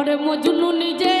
ওরে মজনু নিজে